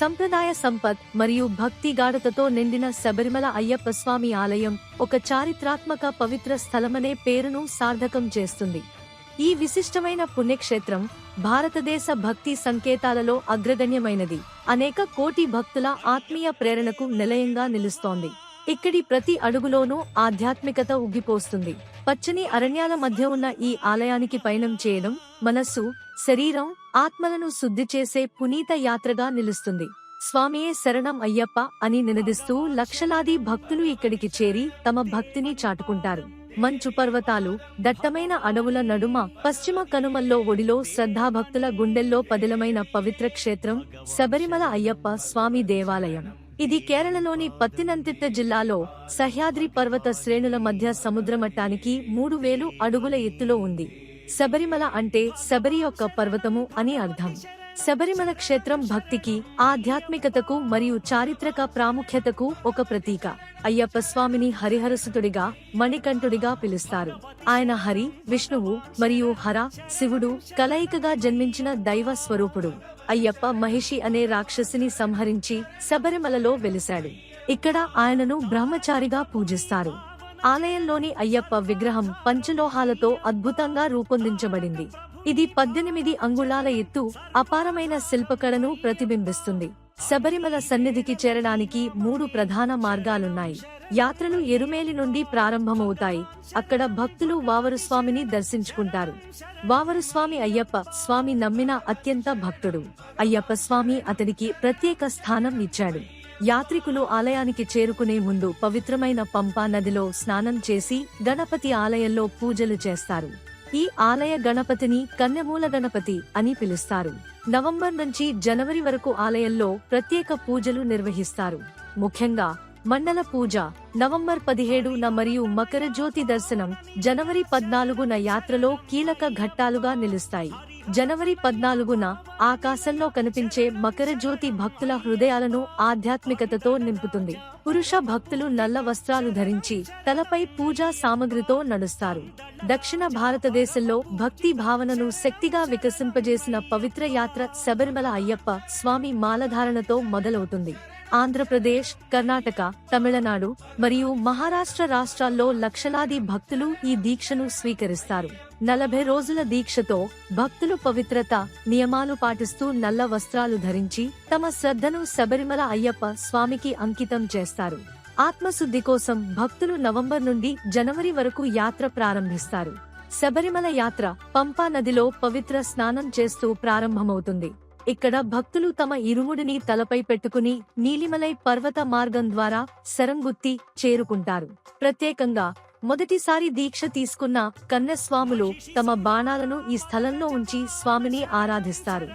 సంప్రదాయ సంపత్ మరియు భక్తి గాఢతతో నిండిన శబరిమల అయ్యప్ప స్వామి ఆలయం ఒక చారిత్రాత్మక పవిత్ర స్థలమనే పేరును సార్థకం చేస్తుంది. ఈ విశిష్టమైన పుణ్యక్షేత్రం భారతదేశ భక్తి సంకేతాలలో అగ్రగణ్యమైనది. అనేక కోటి భక్తుల ఆత్మీయ ప్రేరణకు నిలయంగా నిలుస్తోంది. ఇక్కడి ప్రతి అడుగులోనూ ఆధ్యాత్మికత ఉగ్గిపోస్తుంది పచ్చని అరణ్యాల మధ్య ఉన్న ఈ ఆలయానికి పయనం చేయడం మనస్సు శరీరం ఆత్మలను శుద్ధి చేసే పునీత యాత్రగా నిలుస్తుంది. స్వామియే శరణం అయ్యప్ప అని నినదిస్తూ లక్షలాది భక్తులు ఇక్కడికి చేరి తమ భక్తిని చాటుకుంటారు. మంచు పర్వతాలు దట్టమైన అడవుల నడుమ పశ్చిమ కనుమల్లో ఒడిలో శ్రద్ధాభక్తుల గుండెల్లో పదిలమైన పవిత్ర క్షేత్రం శబరిమల అయ్యప్ప స్వామి దేవాలయం. ఇది కేరళలోని పత్తినంతిట్ట జిల్లాలో సహ్యాద్రి పర్వత శ్రేణుల మధ్య సముద్రమట్టానికి మూడు వేలు అడుగుల ఎత్తులో ఉంది. శబరిమల అంటే శబరి యొక్క పర్వతము అని అర్థం. శబరిమల క్షేత్రం భక్తికి ఆధ్యాత్మికతకు మరియు చారిత్రక ప్రాముఖ్యతకు ఒక ప్రతీక. అయ్యప్ప స్వామిని హరిహరసుతుడిగా మణికంఠుడిగా పిలుస్తారు. ఆయన హరి విష్ణువు మరియు హర శివుడు కలయికగా జన్మించిన దైవ స్వరూపుడు. అయ్యప్ప మహిషి అనే రాక్షసిని సంహరించి శబరిమలలో వెలిశాడు. ఇక్కడ ఆయనను బ్రహ్మచారిగా పూజిస్తారు. ఆలయంలోని అయ్యప్ప విగ్రహం పంచలోహాలతో అద్భుతంగా రూపొందించబడింది. ఇది పద్దెనిమిది అంగుళాల ఎత్తు అపారమైన శిల్పకళను ప్రతిబింబిస్తుంది. శబరిమల సన్నిధికి చేరడానికి మూడు ప్రధాన మార్గాలున్నాయి. యాత్రలు ఎరుమేలి నుండి ప్రారంభమవుతాయి. అక్కడ భక్తులు వావరస్వామిని దర్శించుకుంటారు. వావరస్వామి అయ్యప్ప స్వామి నమ్మిన అత్యంత భక్తుడు. అయ్యప్ప స్వామి అతడికి ప్రత్యేక స్థానం ఇచ్చాడు. యాత్రికులు ఆలయానికి చేరుకునే ముందు పవిత్రమైన పంపా నదిలో స్నానం చేసి గణపతి ఆలయంలో పూజలు చేస్తారు. ఈ ఆలయ గణపతిని కన్యమూల గణపతి అని పిలుస్తారు. నవంబర్ నుంచి జనవరి వరకు ఆలయంలో ప్రత్యేక పూజలు నిర్వహిస్తారు. ముఖ్యంగా మండల పూజ నవంబర్ పదిహేడున మరియు మకర జ్యోతి దర్శనం జనవరి పద్నాలుగున యాత్రలో కీలక ఘట్టాలుగా నిలుస్తాయి. జనవరి పద్నాలుగున ఆకాశంలో కనిపించే మకర జ్యోతి భక్తుల హృదయాలను ఆధ్యాత్మికతతో నింపుతుంది. పురుష భక్తులు నల్ల వస్త్రాలు ధరించి తలపై పూజా సామగ్రితో నడుస్తారు. దక్షిణ భారతదేశంలో భక్తి భావనను శక్తిగా వికసింపజేసిన పవిత్ర యాత్ర శబరిమల అయ్యప్ప స్వామి మాలధారణతో మొదలవుతుంది. ఆంధ్రప్రదేశ్ కర్ణాటక తమిళనాడు మరియు మహారాష్ట్ర రాష్ట్రాల్లో లక్షలాది భక్తులు ఈ దీక్షను స్వీకరిస్తారు. నలభై రోజుల దీక్షతో భక్తులు పవిత్రత నియమాలు పాటిస్తూ నల్ల వస్త్రాలు ధరించి తమ శ్రద్ధను శబరిమల అయ్యప్ప స్వామికి అంకితం చేస్తారు. ఆత్మశుద్ధి కోసం భక్తులు నవంబర్ నుండి జనవరి వరకు యాత్ర ప్రారంభిస్తారు. శబరిమల యాత్ర పంపా నదిలో పవిత్ర స్నానం చేస్తూ ప్రారంభమవుతుంది. ఇక్కడ భక్తులు తమ ఇరుముడిని తలపై పెట్టుకుని నీలిమలై పర్వత మార్గం ద్వారా శరంగుత్తి చేరుకుంటారు. ప్రత్యేకంగా మొదటిసారి దీక్ష తీసుకున్న కన్యస్వాములు తమ బాణాలను ఈ స్థలంలో ఉంచి స్వామిని ఆరాధిస్తారు.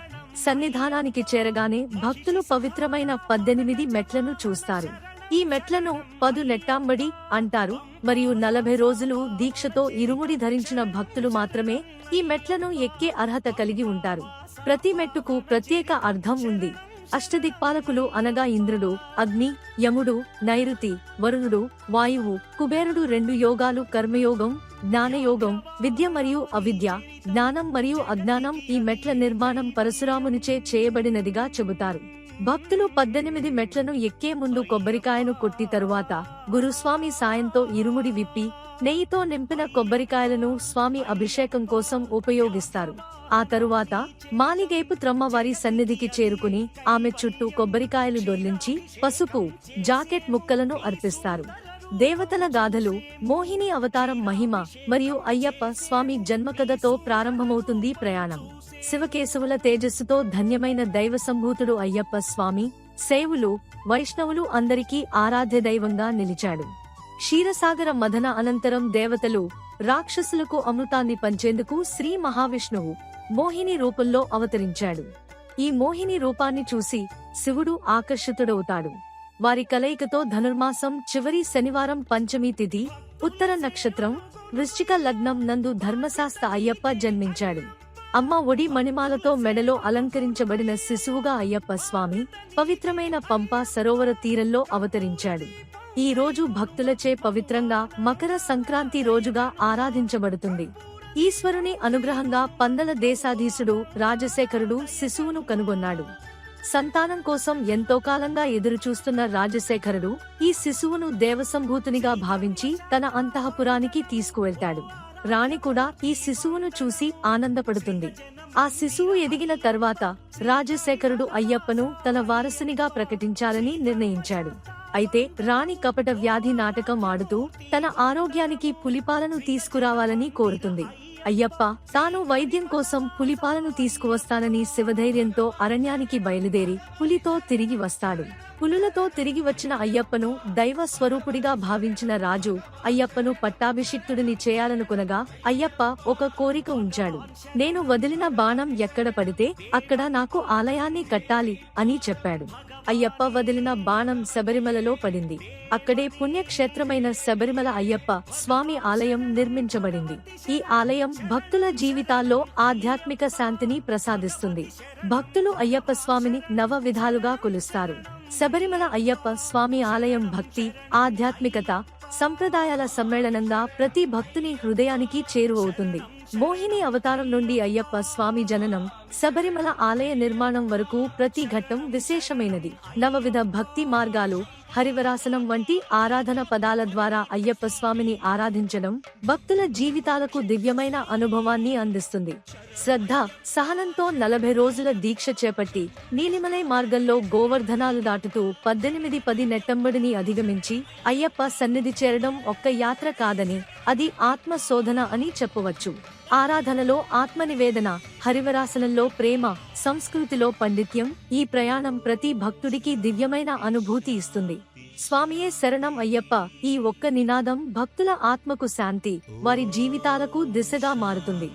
సన్నిధానానికి చేరగానే భక్తులు పవిత్రమైన పద్దెనిమిది మెట్లను చూస్తారు. ఈ మెట్లను పదు నెట్టాంబడి అంటారు. మరియు నలభై రోజులు దీక్షతో ఇరుముడి ధరించిన భక్తులు మాత్రమే ఈ మెట్లను ఎక్కే అర్హత కలిగి ఉంటారు. ప్రతి మెట్టుకు ప్రత్యేక అర్థం ఉంది. అష్టదిక్పాలకులు అనగా ఇంద్రుడు అగ్ని యముడు నైరుతి వరుణుడు వాయువు కుబేరుడు రెండు యోగాలు కర్మయోగం జ్ఞానయోగం విద్య మరియు అవిద్య జ్ఞానం మరియు అజ్ఞానం ఈ మెట్ల నిర్మాణం పరశురామునిచే చేయబడినదిగా చెబుతారు. భక్తులు పద్దెనిమిది మెట్లను ఎక్కే ముందు కొబ్బరికాయను కొట్టి తరువాత గురుస్వామి సాయంతో ఇరుముడి విప్పి నెయ్యితో నింపిన కొబ్బరికాయలను స్వామి అభిషేకం కోసం ఉపయోగిస్తారు. ఆ తరువాత మాలిగేపు త్రమ్మవారి సన్నిధికి చేరుకుని ఆమె చుట్టూ కొబ్బరికాయలు దొర్లించి పసుపు జాకెట్ ముక్కలను అర్పిస్తారు. దేవతల గాథలు మోహిని అవతారం మహిమ మరియు అయ్యప్ప స్వామి జన్మకథతో ప్రారంభమవుతుంది ప్రయాణం. శివకేశవుల తేజస్సుతో ధన్యమైన దైవ సంభూతుడు అయ్యప్ప స్వామి సేవులు వైష్ణవులు అందరికీ ఆరాధ్య దైవంగా నిలిచాడు. క్షీరసాగర మదన అనంతరం దేవతలు రాక్షసులకు అమృతాన్ని పంచేందుకు శ్రీ మహావిష్ణువు మోహిని రూపంలో అవతరించాడు. ఈ మోహిని రూపాన్ని చూసి శివుడు ఆకర్షితుడవుతాడు. వారి కలయికతో ధనుర్మాసం చివరి శనివారం పంచమి తిథి ఉత్తర నక్షత్రం వృశ్చిక లగ్నం నందు ధర్మశాస్త్ర అయ్యప్ప జన్మించాడు. అమ్మ ఒడి మణిమాలతో మెడలో అలంకరించబడిన శిశువుగా అయ్యప్ప స్వామి పవిత్రమైన పంప సరోవర తీరంలో అవతరించాడు. ఈ రోజు భక్తులచే పవిత్రంగా మకర సంక్రాంతి రోజుగా ఆరాధించబడుతుంది. ఈశ్వరుని అనుగ్రహంగా పందల దేశాధీశుడు రాజశేఖరుడు శిశువును కనుగొన్నాడు. సంతానం కోసం ఎంతో కాలంగా ఎదురుచూస్తున్న రాజశేఖరుడు ఈ శిశువును దేవసంభూతునిగా భావించి తన అంతఃపురానికి తీసుకువెళ్తాడు. రాణి కూడా ఈ శిశువును చూసి ఆనందపడుతుంది. ఆ శిశువు ఎదిగిన తర్వాత రాజశేఖరుడు అయ్యప్పను తన వారసునిగా ప్రకటించాలని నిర్ణయించాడు. అయితే రాణి కపట వ్యాధి నాటకం ఆడుతూ తన ఆరోగ్యానికి పులిపాలను తీసుకురావాలని కోరుతుంది. అయ్యప్ప తాను వైద్యం కోసం పులిపాలను తీసుకువస్తానని శివధైర్యంతో అరణ్యానికి బయలుదేరి పులితో తిరిగి వస్తాడు. పులులతో తిరిగి వచ్చిన అయ్యప్పను దైవ స్వరూపుడిగా భావించిన రాజు అయ్యప్పను పట్టాభిషిక్తుడిని చేయాలనుకునగా అయ్యప్ప ఒక కోరిక ఉంచాడు. నేను వదిలిన బాణం ఎక్కడ పడితే అక్కడ నాకు ఆలయాన్ని కట్టాలి అని చెప్పాడు. అయ్యప్ప వదిలిన బాణం శబరిమలలో పడింది. అక్కడే పుణ్యక్షేత్రమైన శబరిమల అయ్యప్ప స్వామి ఆలయం నిర్మించబడింది. ఈ ఆలయం భక్తుల జీవితాల్లో ఆధ్యాత్మిక శాంతిని ప్రసాదిస్తుంది. భక్తులు అయ్యప్ప స్వామిని నవ విధాలుగా కొలుస్తారు. శబరిమల అయ్యప్ప స్వామి ఆలయం భక్తి ఆధ్యాత్మికత సంప్రదాయాల సమ్మేళనంగా ప్రతి భక్తుని హృదయానికి చేరువవుతుంది. మోహిని అవతారం నుండి అయ్యప్ప స్వామి జననం శబరిమల ఆలయ నిర్మాణం వరకు ప్రతి ఘట్టం విశేషమైనది. నవవిధ భక్తి మార్గాలు హరివరాసనం వంటి ఆరాధన పదాల ద్వారా అయ్యప్ప స్వామిని ఆరాధించడం భక్తుల జీవితాలకు దివ్యమైన అనుభవాన్ని అందిస్తుంది. శ్రద్ధ సహనంతో నలభై రోజుల దీక్ష చేపట్టి నీలిమలై మార్గంలో గోవర్ధనాలు దాటుతూ పద్దెనిమిది పది నెట్టంబడిని అధిగమించి అయ్యప్ప సన్నిధి చేరడం ఒక్క యాత్ర కాదని అది ఆత్మ శోధన అని చెప్పవచ్చు. ఆరాధనలో ఆత్మనివేదన హరివరాసనంలో ప్రేమ సంస్కృతిలో పండిత్యం ఈ ప్రయాణం ప్రతి భక్తుడికి దివ్యమైన అనుభూతి ఇస్తుంది. స్వామియే శరణం అయ్యప్ప ఈ ఒక్క నినాదం భక్తుల ఆత్మకు శాంతి వారి జీవితాలకు దిశగా మారుతుంది.